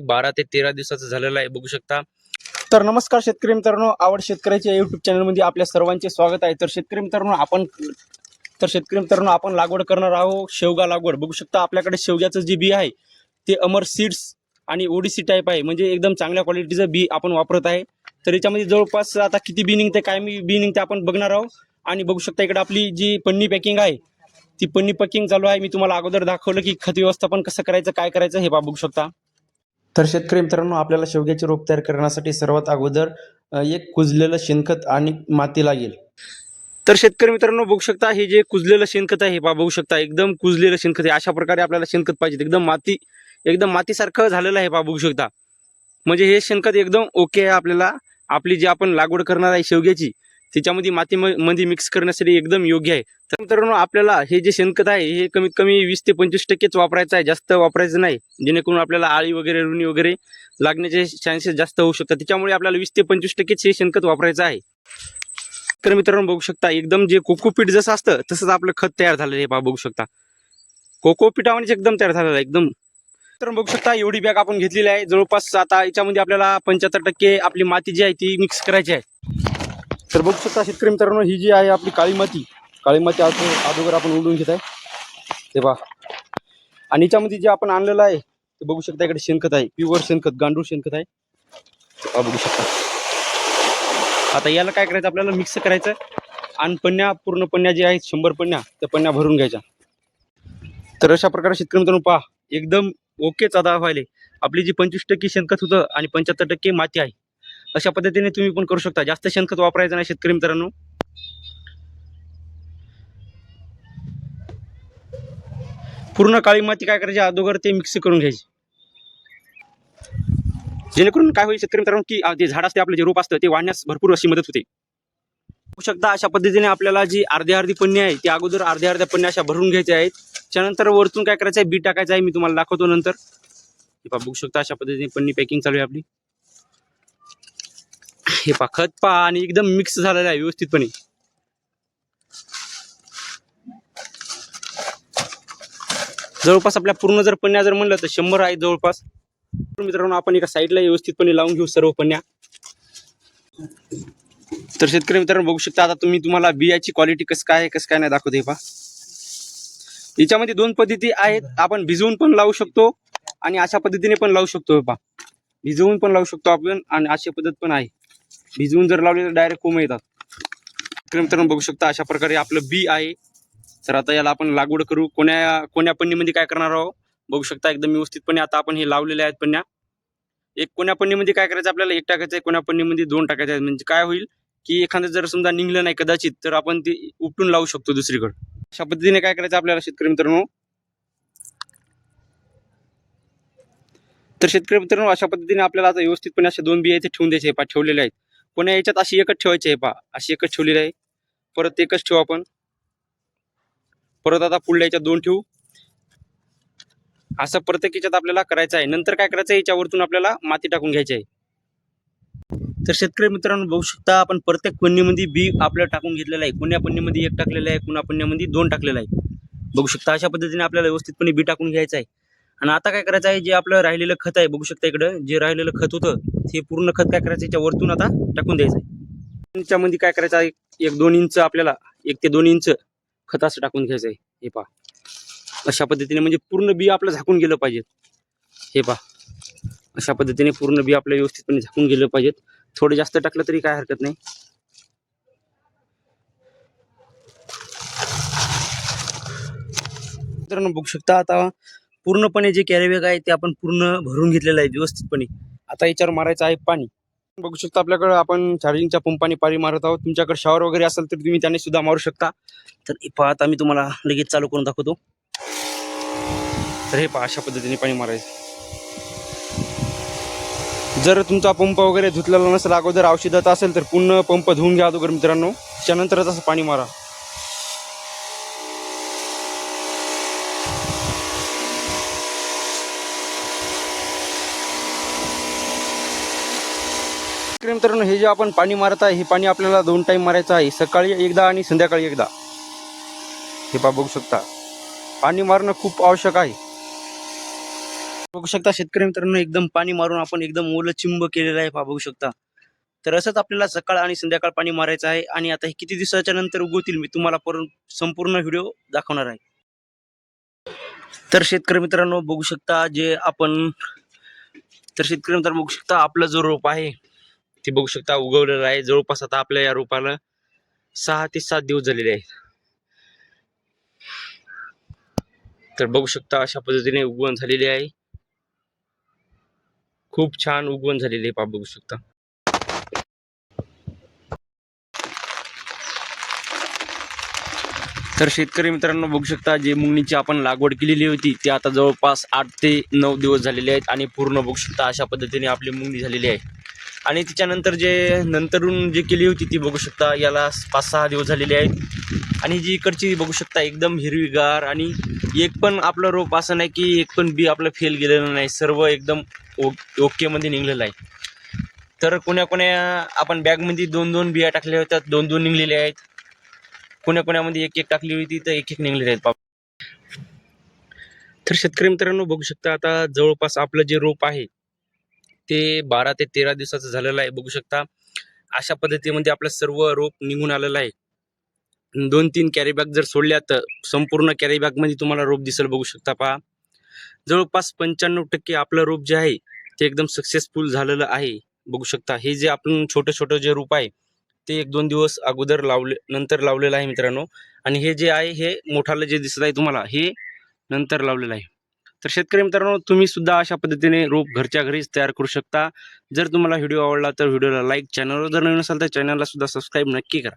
बारा ते तेरा दिवसाचं झालेलं आहे बघू शकता. तर नमस्कार शेतकरी मित्रांनो आवड शेतकऱ्याच्या युट्यूब चॅनलमध्ये आपल्या सर्वांचे स्वागत आहे. तर शेतकरी मित्रांनो आपण तर शेतकरी मित्रांनो आपण लागवड करणार आहोत शेवगा लागवड. बघू शकता आपल्याकडे शेवग्याचं जे बी आहे ते अमर सीड्स आणि ओडीसी टाईप आहे. म्हणजे एकदम चांगल्या क्वालिटीचं बी आपण वापरत आहे. तर याच्यामध्ये जवळपास आता किती बी निघते काय मी बी निघते आपण बघणार आहोत. आणि बघू शकता इकडे आपली जी पन्नी पॅकिंग आहे ती पन्नी पॅकिंग चालू आहे. मी तुम्हाला अगोदर दाखवलं की खत व्यवस्थापन कसं करायचं काय करायचं हे बा बघू शकता. तर शेतकरी मित्रांनो आपल्याला शेवग्याचे रोप तयार करण्यासाठी सर्वात अगोदर एक कुजलेलं शेणखत आणि माती लागेल. तर शेतकरी मित्रांनो बघू शकता हे जे कुजलेलं शेणखत आहे हे बघू शकता एकदम कुजलेलं शेणखत आहे. अशा प्रकारे आपल्याला शेणखत पाहिजे एकदम माती एकदम मातीसारखं झालेलं आहे बा बघू शकता. म्हणजे हे शेणखत एकदम ओके आहे आपल्याला. आपली जी आपण लागवड करणार आहे शेवग्याची त्याच्यामध्ये माती मध्ये मिक्स करण्यासाठी एकदम योग्य आहे. तर मित्रांनो आपल्याला हे जे शेणखत आहे हे कमीत कमी वीस ते पंचवीस टक्केच वापरायचं आहे. जास्त वापरायचं नाही. जेणेकरून आपल्याला आळी वगैरे रुणी वगैरे लागण्याचे चान्सेस जास्त होऊ शकतात. त्याच्यामुळे आपल्याला वीस ते पंचवीस टक्केच हे शेणखत वापरायचं आहे. तर मित्रांनो बघू शकता एकदम जे कोकोपीट जसं असतं तसंच आपलं खत तयार झालेलं आहे. पहा बघू शकता. कोकोपीटामध्ये म्हणजे एकदम तयार झालेलं आहे एकदम. तर बघू शकता एवढी बॅग आपण घेतलेली आहे. जवळपास आता याच्यामध्ये आपल्याला पंच्याहत्तर टक्के आपली माती जी आहे ती मिक्स करायची आहे. तर बघू शकता शेतकरी मित्रांनो ही जी आहे आपली काळी माती काळी माती आज अगोदर आपण उडून घेत आहे. ते पहा. आणि याच्यामध्ये जे आपण आणलेलं आहे ते बघू शकता इकडे शेणखत आहे प्युअर शेणखत गांडूळ शेणखत आहे. पहा बघू शकता. आता याला काय करायचं आपल्याला मिक्स करायचं आणि पण्या पूर्ण पण्या जे आहेत शंभर पन्न्या त्या पन्न्या भरून घ्यायच्या. तर अशा प्रकारे शेतकरी मित्रांनो पहा एकदम ओकेच आता व्हायले आपली जी पंचवीस टक्के शेणखत होतं आणि पंच्याहत्तर टक्के माती आहे अशा पद्धतीने तुम्ही पण करू शकता. जास्त शेणखत वापरायचं नाही शेतकरी मित्रांनो. पूर्ण काळी माती काय करायची? अगोदर ते मिक्स करून घ्यायची. जेणेकरून काय होईल शेतकरी मित्रांनो की ते झाड असते आपलं जे रोप असतं ते वाढण्यास भरपूर अशी मदत होते. होऊ शकता अशा पद्धतीने आपल्याला जी अर्ध्या अर्धी पन्नी आहे ती अगोदर अर्ध्या अर्ध्या पन्न्या अशा भरून घ्यायच्या आहेत. त्यानंतर वरतून काय करायचं आहे? बी टाकायचं आहे मी तुम्हाला दाखवतो नंतर. बघू शकता अशा पद्धतीने पन्नी पॅकिंग चालू आहे आपली. हे पहा खत पहा आणि एकदम मिक्स झालेलं आहे व्यवस्थितपणे. जवळपास आपल्या पूर्ण जर पन्न्या जर म्हणलं तर शंभर आहे जवळपास. मित्रांनो आपण एका साईडला व्यवस्थितपणे लावून घेऊ सर्व पन्न्या तर शेतकरी मित्रांनो बघू शकता आता तुम्ही तुम्हाला बियाची क्वालिटी कसं काय कसं काय नाही दाखवते पहा. याच्यामध्ये दोन पद्धती आहेत आपण भिजवून पण लावू शकतो आणि अशा पद्धतीने पण लावू शकतो हे पहा. भिजवून पण लावू शकतो आपण आणि अशी पद्धत पण आहे. भिजवून जर लावले तर डायरेक्ट कोंब येतात. शेतकरी मित्रांनो बघू शकता अशा प्रकारे आपलं बी आहे. तर आता याला आपण लागवड करू. कोण्या कोण्या पन्नीमध्ये काय करणार आहोत? बघू शकता एकदम व्यवस्थितपणे आता आपण हे लावलेले आहेत पन्न्या. एक कोण्या पन्नीमध्ये काय करायचं आपल्याला? एक टाकायचं आहे कोण्या पन्नीमध्ये दोन टाकायचे आहेत. म्हणजे काय होईल की एखादं जर समजा निघलं नाही कदाचित तर आपण ते उपटून लावू शकतो दुसरीकडे. अशा पद्धतीने काय करायचं आपल्याला शेतकरी मित्रांनो? तर शेतकरी मित्रांनो अशा पद्धतीने आपल्याला आता व्यवस्थितपणे असे दोन बिया इथे ठेवून द्यायचे पा ठेवलेले आहेत. पुण्या याच्यात अशी एकच ठेवायची आहे पा अशी एकच ठेवलेली आहे. परत एकच ठेवू आपण. परत आता पुढल्या याच्यात दोन ठेवू. असं प्रत्येक याच्यात आपल्याला करायचं आहे. नंतर काय करायचं आहे? याच्यावरतून आपल्याला माती टाकून घ्यायची आहे. तर शेतकरी मित्रांनो बघू शकता आपण प्रत्येक पन्नीमध्ये बी आपल्याला टाकून घेतलेलं आहे. कुण्या पन्नीमध्ये एक टाकलेलं आहे? कुण्या पन्नीमध्ये दोन टाकलेलं आहे? बघू शकता अशा पद्धतीने आपल्याला व्यवस्थितपणे बी टाकून घ्यायचं आहे. आणि आता काय करायचं आहे जे आपलं राहिलेलं खत आहे बघू शकता इकडं जे राहिलेलं खत होतं ते पूर्ण खत काय करायचं याच्या वरतून आता टाकून द्यायचं आहे. त्याच्यामध्ये काय करायचं आहे एक दोन इंच आपल्याला एक ते दोन इंच खत असं टाकून घ्यायचं आहे. हे पहा. अशा पद्धतीने म्हणजे पूर्ण बी आपलं झाकून गेलं पाहिजे हे पहा. अशा पद्धतीने पूर्ण बी आपलं व्यवस्थितपणे झाकून गेलं पाहिजेत. थोडं जास्त टाकलं तरी काय हरकत नाही. मित्रांनो बघू शकता आता पूर्णपणे जे कॅरीबॅग आहे ते आपण पूर्ण भरून घेतलेलं आहे व्यवस्थितपणे. आता याच्यावर मारायचं आहे पाणी. बघू शकता आपल्याकडं आपण चार्जिंगच्या पंपाने पाणी मारत आहोत. तुमच्याकडे शॉवर वगैरे असेल तर तुम्ही त्याने सुद्धा मारू शकता. तर हे पहा आता तुम्हाला लगेच चालू करून दाखवतो. तर हे पहा अशा पद्धतीने पाणी मारायचं. जर तुमचा पंप वगैरे धुतलेला नसेल अगोदर औषधात असेल तर पूर्ण पंप धुवून घ्या अगोदर मित्रांनो. त्यानंतरच असं पाणी मारा. शेतकरी मित्रांनो हे जे आपण पाणी मारत आहे हे पाणी आपल्याला दोन टाईम मारायचं आहे. सकाळी एकदा आणि संध्याकाळी एकदा. हे पा बघू शकता. पाणी मारणं खूप आवश्यक आहे. बघू शकता शेतकरी मित्रांनो एकदम पाणी मारून आपण एकदम ओलं चिंब केलेलं आहे. पा बघू शकता. तर असंच आपल्याला सकाळ आणि संध्याकाळ पाणी मारायचं आहे. आणि आता हे किती दिवसाच्या नंतर उगवतील मी तुम्हाला पर संपूर्ण व्हिडिओ दाखवणार आहे. तर शेतकरी मित्रांनो बघू शकता जे आपण तर शेतकरी मित्रांनो बघू शकता आपलं जो रोप आहे ते बघू शकता उगवलेलं आहे. जवळपास आता आपल्या या रोपाला सहा ते सात दिवस झालेले आहेत. तर बघू शकता अशा पद्धतीने उगवण झालेली आहे. खूप छान उगवण झालेली आहे पा बघू शकता. तर शेतकरी मित्रांनो बघू शकता जे मुंगणीची आपण लागवड केलेली होती ती आता जवळपास आठ ते नऊ दिवस झालेले आहेत आणि पूर्ण बघू शकता अशा पद्धतीने आपली मुंगणी झालेली आहे. आणि त्याच्यानंतर जे नंतरून जे केली होती ती बघू शकता. याला पाच सहा दिवस झालेले आहेत. आणि जी इकडची बघू शकता एकदम हिरवीगार आणि एक पण आपलं रोप असं नाही की एक पण बी आपलं फेल गेलेलं नाही. सर्व एकदम ओ ओकेमध्ये निघलेलं आहे. तर कोण्या कोण्या आपण बॅगमध्ये दोन दोन बिया टाकल्या होत्या दोन दोन निघलेल्या आहेत. कोण्या कोण्यामध्ये एक एक टाकली होती तर एक एक निघलेले आहेत. पाप तर शेतकरी मित्रांनो बघू शकता आता जवळपास आपलं जे रोप आहे ते बारा ते तेरा दिवसाचं झालेलं आहे. बघू शकता अशा पद्धतीमध्ये आपलं सर्व रोप निघून आलेलं आहे. दोन तीन कॅरीबॅग जर सोडल्या तर संपूर्ण कॅरीबॅगमध्ये तुम्हाला रोप दिसेल. बघू शकता पहा. जवळपास पंच्याण्णव टक्के आपलं रोप जे आहे ते एकदम सक्सेसफुल झालेलं आहे. बघू शकता हे जे आपण छोटं छोटं जे रोप आहे ते एक दोन दिवस अगोदर लावले नंतर लावलेलं आहे मित्रांनो. आणि हे जे आहे हे मोठालं जे दिसत आहे तुम्हाला हे नंतर लावलेलं आहे. तर शेतकरी मित्रांनो तुम्ही सुद्धा अशा पद्धतीने रोप घरच्या घरीच तयार करू शकता. जर तुम्हाला व्हिडिओ आवडला तर व्हिडिओला लाईक चॅनलवर जर नवीन असाल तर चॅनलला सुद्धा सबस्क्राईब नक्की करा.